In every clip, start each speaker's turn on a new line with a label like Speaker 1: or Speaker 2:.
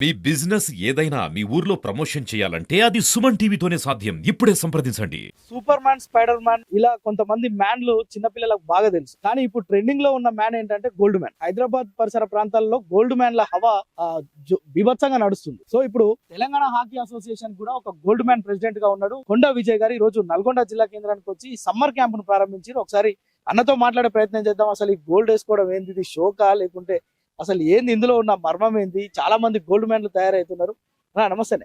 Speaker 1: మీ business ఏదైనా మీ ఊర్లో promotion చేయాలంటే అది సుమన్ టీవీతోనే సాధ్యం. ఇప్పుడే సంప్రదించండి.
Speaker 2: సూపర్ మ్యాన్ స్పైడర్ మ్యాన్ ఇలా కొంతమంది మ్యాన్లు చిన్నపిల్లలకు బాగా తెలుసు. కానీ ఇప్పుడు ట్రెండింగ్లో ఉన్న మ్యాన్ ఏంటంటే గోల్డ్ మ్యాన్ హైదరాబాద్ పరిసర ప్రాంతాల్లో గోల్డ్ మ్యాన్ ల హవా బీభత్సంగా నడుస్తుంది. సో ఇప్పుడు తెలంగాణ హాకీ అసోసియేషన్ కూడా ఒక గోల్డ్ మ్యాన్ ప్రెసిడెంట్గా ఉన్నాడు. కొండా విజయ్ గారు ఈ రోజు నల్గొండ జిల్లా కేంద్రానికి వచ్చి సమ్మర్ క్యాంప్ను ప్రారంభించి ఒకసారి అన్నతో మాట్లాడే ప్రయత్నం చేద్దాం. అసలు ఈ గోల్డ్ వేసుకోవడం ఏంది ఇది షోకా? లేకుంటే అసలు ఏంది ఇందులో ఉన్న మర్మం ఏంది? చాలా మంది గోల్డ్ మ్యాన్లు తయారవుతున్నారు నమస్తే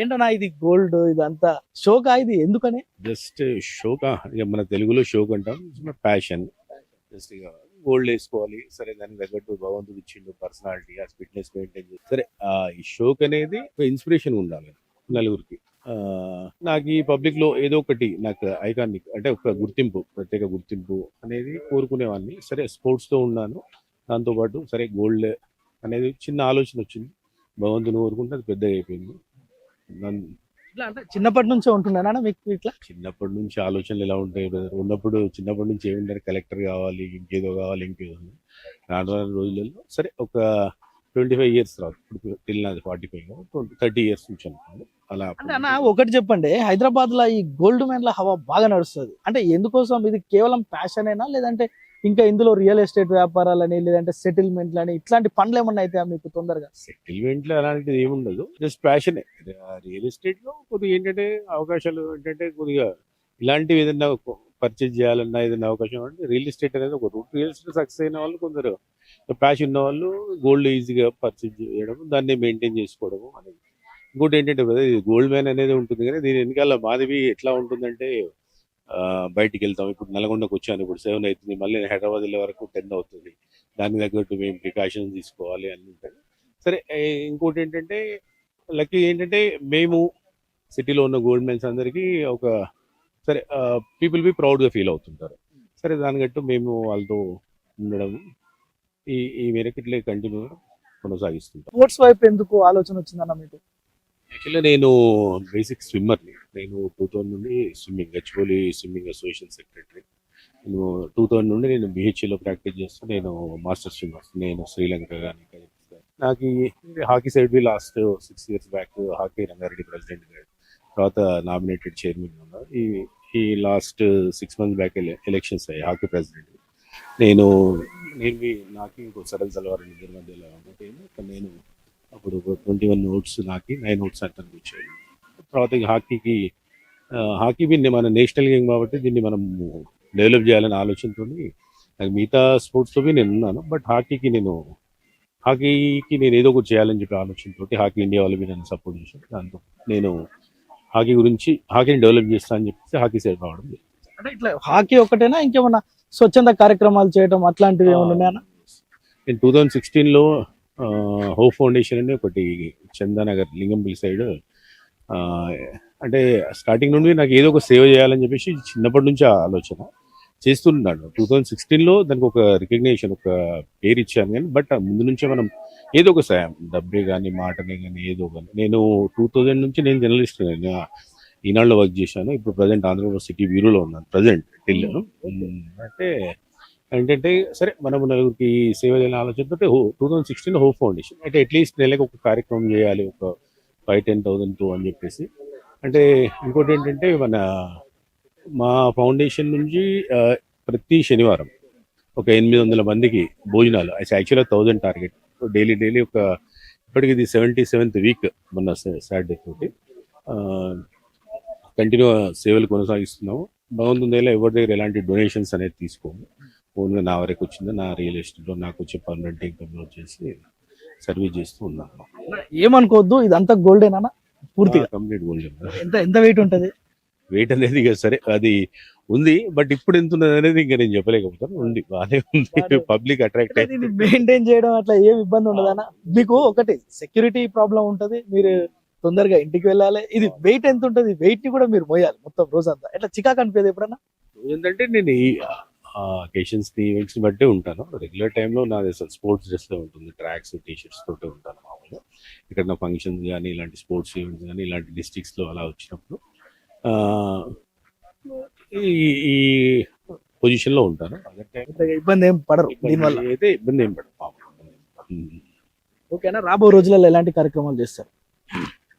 Speaker 2: ఏంటన్నా ఇది గోల్డ్ ఇదంతా షోకా ఇది? ఎందుకని?
Speaker 3: జస్ట్ షోకా ఇక మన తెలుగులో షోక్ అంటాం. ప్యాషన్ జస్ట్ ఇక గోల్డ్ వేసుకోవాలి. సరే దానికి తగ్గట్టు భగవంతుడు ఇచ్చిండు పర్సనాలిటీ ఆ ఫిట్నెస్ మెయింటైన్ చేసి. సరే ఆ ఈ షోక్ అనేది ఒక ఇన్స్పిరేషన్ ఉండాలి నలుగురికి. నాకు ఈ పబ్లిక్లో ఏదో ఒకటి నాకు ఐకానిక్ అంటే ఒక గుర్తింపు ప్రత్యేక గుర్తింపు అనేది కోరుకునేవాడిని. సరే స్పోర్ట్స్తో ఉన్నాను. దాంతోపాటు సరే గోల్డ్ అనేది చిన్న ఆలోచన వచ్చింది. భగవంతుని కోరుకుంటే అది పెద్దగా అయిపోయింది.
Speaker 2: ఇట్లా అంటే చిన్నప్పటి నుంచే ఉంటున్నానా మీకు ఇట్లా?
Speaker 3: చిన్నప్పటి నుంచి ఆలోచనలు ఎలా ఉంటాయి బ్రదర్ ఉన్నప్పుడు చిన్నప్పటి నుంచి ఏముంటారు కలెక్టర్ కావాలి ఇంకేదో కావాలి ఇంకేదో. రాను రాను రోజులలో సరే ఒక ట్వంటీ ఫైవ్ ఇయర్స్ తర్వాత ఇప్పుడు టిల్ నాది ఫార్టీ ఫైవ్ థర్టీ ఇయర్స్ నుంచి అనుకోండి. అలా
Speaker 2: అంటే అన్న ఒకటి చెప్పండి. హైదరాబాద్లో ఈ గోల్డ్ మ్యాన్ ల హవా బాగా నడుస్తుంది. అంటే ఎందుకోసం? ఇది కేవలం ప్యాషన్ అయినా లేదంటే ఇంకా ఇందులో రియల్ ఎస్టేట్ వ్యాపారాలని లేదంటే సెటిల్మెంట్లు అని ఇట్లాంటి పనులు ఏమన్నా అయితే మీకు తొందరగా?
Speaker 3: సెటిల్మెంట్లు అలాంటిది ఏముండదు జస్ట్ ప్యాషన్. రియల్ ఎస్టేట్లో కొద్దిగా ఏంటంటే అవకాశాలు ఏంటంటే కొద్దిగా ఇలాంటివి ఏదైనా పర్చేజ్ చేయాలన్నా ఏదైనా అవకాశం అంటే రియల్ ఎస్టేట్ అనేది ఒక రూట్. రియల్ ఎస్టేట్ సక్సెస్ అయిన వాళ్ళు కొందరు ప్యాషన్ ఉన్న వాళ్ళు గోల్డ్ ఈజీగా పర్చేజ్ చేయడం దాన్ని మెయింటైన్ చేసుకోవడము అనేది. ఇంకోటి ఏంటంటే గోల్డ్ మ్యాన్ అనేది ఉంటుంది కానీ దీని వెనకాల మాధవి ఎట్లా ఉంటుందంటే బయటికి వెళ్తాం ఇప్పుడు నల్గొండకు వచ్చాను. ఇప్పుడు సెవెన్ అవుతుంది. మళ్ళీ నేను హైదరాబాద్ వెళ్ళే వరకు టెన్ అవుతుంది. దానికి తగ్గట్టు మేము ప్రికాషన్స్ తీసుకోవాలి అని ఉంటాయి సరే ఇంకోటి ఏంటంటే లక్కీ ఏంటంటే మేము సిటీలో ఉన్న గోల్డ్ మెన్స్ అందరికీ ఒక సరే పీపుల్ బి ప్రౌడ్గా ఫీల్ అవుతుంటారు. సరే దాని గట్టు మేము వాళ్ళతో ఉండడం ఈ ఈ మేరకు ఇట్లే కంటిన్యూ కొనసాగిస్తుంటాం.
Speaker 2: స్పోర్ట్స్ వైపు ఎందుకు ఆలోచన వచ్చిందన్న మీకు?
Speaker 3: యాక్చువల్లీ నేను బేసిక్ స్విమ్మర్ని. నేను టూ థౌజండ్ నుండి swimming Gachibowli swimming association secretary నేను టూ థౌజండ్ నుండి నేను బిహెచ్ఏలో ప్రాక్టీస్ చేస్తూ నేను మాస్టర్ స్విమ్మర్ నేను శ్రీలంక కానీ నాకు hockey side B last six years back hockey Rangareddy president తర్వాత నామినేటెడ్ చైర్మన్ ఉన్నారు. ఈ ఈ last six months back elections అయ్యాయి హాకీ ప్రెసిడెంట్. నేను నేను మీ- నాకు ఇంకో సడల్ సలవారు ఇద్దరి మధ్యలో. ఉంటే నేను అప్పుడు ట్వంటీ వన్ ఓట్స్ నాకి నైన్ ఓట్స్ అతనికి వచ్చాయి. తర్వాత ఈ హాకీకి హాకీ దీన్ని మన నేషనల్ గేమ్ కాబట్టి దీన్ని మనం డెవలప్ చేయాలనే ఆలోచనతో నాకు మిగతా స్పోర్ట్స్తో నేను ఉన్నాను బట్ హాకీకి నేను హాకీకి నేను ఏదో ఒకటి చేయాలని చెప్పి ఆలోచనతో హాకీ ఇండియా వాళ్ళు నన్ను సపోర్ట్ చేశారు. దాంతో నేను హాకీ గురించి హాకీని డెవలప్ చేస్తా అని చెప్పేసి హాకీ సైడ్ రావడం.
Speaker 2: అంటే ఇట్లా హాకీ ఒకటేనా? ఇంకేమన్నా స్వచ్ఛంద కార్యక్రమాలు చేయడం అట్లాంటివి ఏమన్నా ఉన్నాయన్నా
Speaker 3: నేను టూ థౌజండ్ సిక్స్టీన్లో హోప్ ఫౌండేషన్ అని ఒకటి చందానగర్ లింగంపల్లి సైడ్. అంటే స్టార్టింగ్ నుండి నాకు ఏదో ఒక సేవ చేయాలని చెప్పేసి చిన్నప్పటి నుంచి ఆలోచన చేస్తున్నాను. టూ థౌజండ్ సిక్స్టీన్లో దానికి ఒక రికగ్నేషన్ ఒక పేరు ఇచ్చాను కానీ బట్ ముందు నుంచే మనం ఏదో ఒక సాయం డబ్బే కానీ మాటనే కానీ ఏదో కానీ నేను టూ థౌజండ్ నుంచి నేను జర్నలిస్ట్ నేను ఈనాడులో వర్క్ చేశాను. ఇప్పుడు ప్రజెంట్ ఆంధ్రప్రదేశ్ సిటీ బ్యూరోలో ఉన్నాను ప్రజెంట్ టిల్ అంటే ఏంటంటే సరే మనం నలుగురికి సేవ చేయాలని ఆలోచనతో two thousand sixteen hope foundation. అంటే అట్లీస్ట్ నెలకు ఒక కార్యక్రమం చేయాలి ఒక ఫైవ్ టెన్ థౌసండ్ టూ అని చెప్పేసి. అంటే ఇంకోటి ఏంటంటే మన మా ఫౌండేషన్ నుంచి ప్రతి శనివారం ఒక ఎనిమిది వందల మందికి భోజనాలు యాక్చువల్గా థౌజండ్ టార్గెట్ డైలీ డైలీ ఒక ఇప్పటికి ఇది సెవెంటీ సెవెంత్ వీక్ మొన్న సాటర్డే తోటి. కంటిన్యూ సేవలు కొనసాగిస్తున్నాము. బాగుంటుందేలా ఎవరి దగ్గర ఎలాంటి డొనేషన్స్ అనేది తీసుకోము. ఓన్గా నా వరకు వచ్చిందో నా రియల్ ఎస్టేట్లో నాకు వచ్చే పర్మనెంట్ ఇన్కమ్లో వచ్చేసి సర్వీస్ చేస్తూ ఉన్నాను.
Speaker 2: ఏమనుకోవద్దు ఇదంతా గోల్డేనా పూర్తిగా.
Speaker 3: కంప్లీట్ గోల్డ్
Speaker 2: ఎంత ఎంత వెయిట్ ఉంటది?
Speaker 3: వెయిట్ అనేది ఇక సరే అది ఉంది బట్ ఇప్పుడు ఎంత ఉన్నది అనేది ఇంకా నేను చెప్పలేకపోతాను. ఉంది బాగానే ఉంది. పబ్లిక్ అట్రాక్ట్
Speaker 2: మెయింటైన్ చేయడం అట్లా ఏం ఇబ్బంది ఉండదన్న మీకు ఒకటి సెక్యూరిటీ ప్రాబ్లం ఉంటది మీరు తొందరగా ఇంటికి వెళ్ళాలి. ఇది వెయిట్ ఎంత ఉంటది? వెయిట్ని కూడా మీరు మోయాలి మొత్తం రోజంతా. ఎట్లా చికాకు అనిపించదు ఎప్పుడన్నా?
Speaker 3: ఏంటంటే నేను అకేషన్స్ని ఈవెంట్స్ని బట్టి ఉంటాను. రెగ్యులర్ టైంలో నాది అసలు స్పోర్ట్స్ డ్రెస్లో ఉంటుంది. ట్రాక్స్ టీ షర్ట్స్ తోటి ఉంటాను మామూలుగా. ఇక్కడ ఫంక్షన్స్ కానీ ఇలాంటి స్పోర్ట్స్ ఈవెంట్స్ కానీ ఇలాంటి డిస్ట్రిక్ట్స్లో అలా వచ్చినప్పుడు ఈ ఈ పొజిషన్లో ఉంటాను.
Speaker 2: ఇబ్బంది ఏం పడరు. దీనివల్ల.
Speaker 3: అయితే ఇబ్బంది ఏం. ఉమ్.
Speaker 2: ఓకేనా? రాబో రోజులలో ఎలాంటి కార్యక్రమాలు చేస్తారు?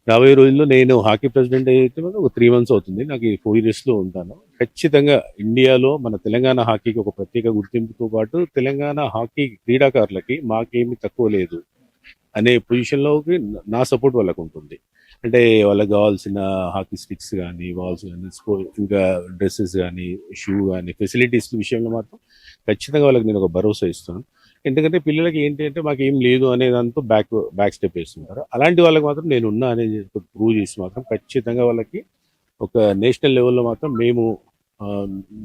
Speaker 3: రాబోయే రోజుల్లో నేను హాకీ ప్రెసిడెంట్ అయితే ఒక త్రీ మంత్స్ అవుతుంది. నాకు ఈ ఫోర్ ఇయర్స్లో ఉంటాను. ఖచ్చితంగా ఇండియాలో మన తెలంగాణ హాకీకి ఒక ప్రత్యేక గుర్తింపుతో పాటు తెలంగాణ హాకీ క్రీడాకారులకి మాకేమి తక్కువ లేదు అనే పొజిషన్లోకి నా సపోర్ట్ వాళ్ళకు ఉంటుంది. అంటే వాళ్ళకి కావాల్సిన హాకీ స్టిక్స్ కానీ బాల్స్ కానీ స్పో ఇంకా డ్రెస్సెస్ కానీ షూ కానీ ఫెసిలిటీస్ విషయంలో మాత్రం ఖచ్చితంగా వాళ్ళకి నేను ఒక భరోసా ఇస్తాను. ఎందుకంటే పిల్లలకి ఏంటి అంటే మాకు ఏం లేదు అనే దాంతో బ్యాక్ బ్యాక్ స్టెప్ వేస్తుంటారు అలాంటి వాళ్ళకి మాత్రం నేను ఉన్నా అనేది ప్రూవ్ చేసి మాత్రం ఖచ్చితంగా వాళ్ళకి ఒక నేషనల్ లెవెల్లో మాత్రం మేము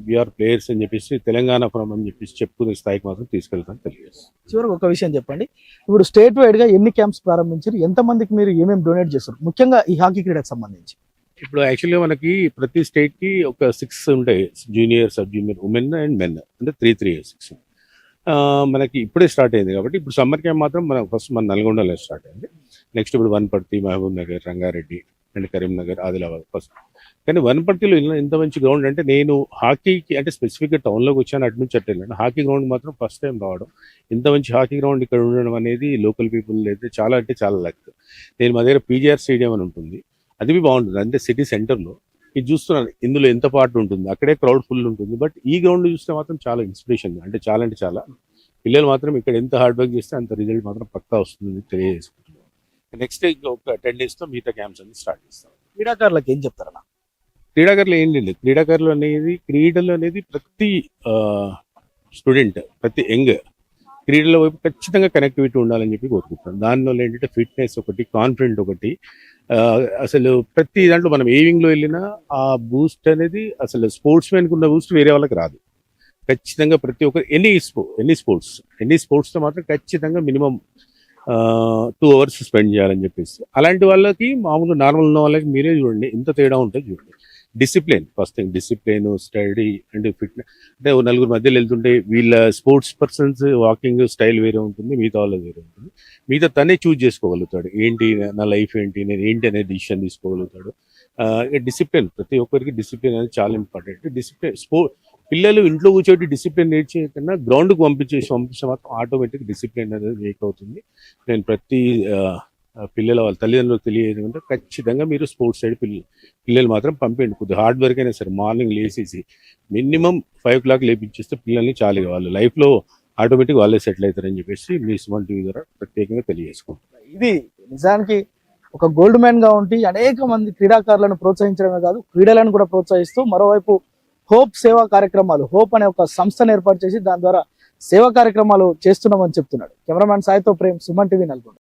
Speaker 3: విఆర్ ప్లేయర్స్ అని చెప్పేసి తెలంగాణ ఫ్రమ్ అని చెప్పేసి చెప్పుకునే స్థాయికి మాత్రం తీసుకెళ్తాను తెలియజేస్తాను.
Speaker 2: చివరికి ఒక విషయం చెప్పండి. ఇప్పుడు స్టేట్ వైడ్గా ఎన్ని క్యాంప్స్ ప్రారంభించారు? ఎంత మందికి మీరు ఏమేమి డొనేట్ చేస్తారు? ముఖ్యంగా ఈ హాకీ క్రీడకు సంబంధించి.
Speaker 3: ఇప్పుడు యాక్చువల్గా మనకి ప్రతి స్టేట్కి ఒక సిక్స్ ఉంటాయి. Junior sub junior women and men అంటే త్రీ త్రీ సిక్స్ మనకి ఇప్పుడే స్టార్ట్ అయింది కాబట్టి ఇప్పుడు సమ్మర్ క్యాంప్ మాత్రం మనం ఫస్ట్ మన నల్గొండలో స్టార్ట్ అయింది. నెక్స్ట్ ఇప్పుడు Wanaparthy Mahabubnagar Rangareddy and Karimnagar Adilabad first కానీ వనపర్తిలో ఇంత మంచి గ్రౌండ్ అంటే నేను హాకీకి అంటే స్పెసిఫిక్గా టౌన్లోకి వచ్చాను అటు నుంచి అట్టు హాకీ గ్రౌండ్ మాత్రం ఫస్ట్ టైం రావడం. ఇంత మంచి హాకీ గ్రౌండ్ ఇక్కడ ఉండడం అనేది లోకల్ పీపుల్ అయితే చాలా అంటే చాలా లక్ నేను మా దగ్గర పీజీఆర్ స్టేడియం అని ఉంటుంది. అది బాగుంటుంది. అంటే సిటీ సెంటర్లో ఇది చూస్తున్నాను. ఇందులో ఎంత పార్ట్ ఉంటుంది? అక్కడే క్రౌడ్ ఫుల్ ఉంటుంది. బట్ ఈ గ్రౌండ్ చూస్తే మాత్రం చాలా ఇన్స్పిరేషన్ అంటే చాలా అంటే చాలా. పిల్లలు మాత్రం ఇక్కడ ఎంత హార్డ్ వర్క్ చేస్తే అంత రిజల్ట్ మాత్రం పక్కా వస్తుంది తెలియజేసుకుంటున్నాను. నెక్స్ట్ ఒక టెన్ డేస్తో మిగతా క్యాంప్స్ అన్ని స్టార్ట్ చేస్తాం.
Speaker 2: క్రీడాకారులకు ఏం చెప్తారన్న?
Speaker 3: క్రీడాకారులు ఏంటి లేదు. క్రీడాకారులు అనేది క్రీడలు అనేది ప్రతి స్టూడెంట్ ప్రతి యంగ్ క్రీడల వైపు ఖచ్చితంగా కనెక్టివిటీ ఉండాలని చెప్పి కోరుకుంటున్నాను. దానివల్ల ఏంటంటే ఫిట్నెస్ ఒకటి కాన్ఫిడెంట్ ఒకటి. అసలు ప్రతి దాంట్లో మనం ఏవింగ్లో వెళ్ళినా ఆ బూస్ట్ అనేది అసలు స్పోర్ట్స్ మ్యాన్కి ఉన్న బూస్ట్ వేరే వాళ్ళకి రాదు. ఖచ్చితంగా ప్రతి ఒక్కరు ఎనీ స్పో ఎనీ స్పోర్ట్స్ ఎనీ స్పోర్ట్స్తో మాత్రం ఖచ్చితంగా మినిమం టూ అవర్స్ స్పెండ్ చేయాలని చెప్పేసి. అలాంటి వాళ్ళకి మామూలు నార్మల్ ఉన్న వాళ్ళకి మీరే చూడండి ఎంత తేడా ఉంటుంది చూడండి. Discipline first thing discipline study and fitness అంటే ఓ నలుగురు మధ్యలో వెళ్తుంటే వీళ్ళ స్పోర్ట్స్ పర్సన్స్ వాకింగ్ స్టైల్ వేరే ఉంటుంది మిగతా వాళ్ళది వేరే ఉంటుంది. మిగతా తనే చూజ్ చేసుకోగలుగుతాడు. ఏంటి నా లైఫ్ ఏంటి నేను ఏంటి అనే డిసిషన్ తీసుకోగలుగుతాడు. డిసిప్లిన్ ప్రతి ఒక్కరికి డిసిప్లిన్ అనేది చాలా ఇంపార్టెంట్. డిసిప్లిన్ స్పోర్ట్ పిల్లలు ఇంట్లో కూర్చోటి డిసిప్లిన్ నేర్చే కన్నా గ్రౌండ్కి పంపించేసి పంపించే మాత్రం ఆటోమేటిక్ డిసిప్లిన్ అనేది వేక్ అవుతుంది. నేను ప్రతి పిల్లల వాళ్ళ తల్లిదండ్రులకు తెలియజేయకుండా ఖచ్చితంగా మీరు స్పోర్ట్స్ సైడ్ పిల్లలు పిల్లలు మాత్రం పంపించండి. కొద్దిగా హార్డ్ వర్క్ అయినా సరే మార్నింగ్ లేసేసి మినిమం ఫైవ్ ఓ క్లాక్ లేపించేస్తే పిల్లల్ని చాలు వాళ్ళు లైఫ్లో ఆటోమేటిక్ వాళ్ళే సెటిల్ అవుతారని చెప్పేసి మీ సుమన్ టీవీ ద్వారా ప్రత్యేకంగా తెలియజేసుకుంటాం
Speaker 2: ఇది నిజానికి ఒక గోల్డ్ మ్యాన్గా ఉండి అనేక మంది క్రీడాకారులను ప్రోత్సహించడమే కాదు క్రీడలను కూడా ప్రోత్సహిస్తూ మరోవైపు హోప్ సేవా కార్యక్రమాలు హోప్ అనే ఒక సంస్థను ఏర్పాటు చేసి దాని ద్వారా సేవా కార్యక్రమాలు చేస్తున్నామని చెప్తున్నాడు. కెమెరామ్యాన్ సాయితో ప్రేమ్ సుమన్ టీవీ నల్గొండ.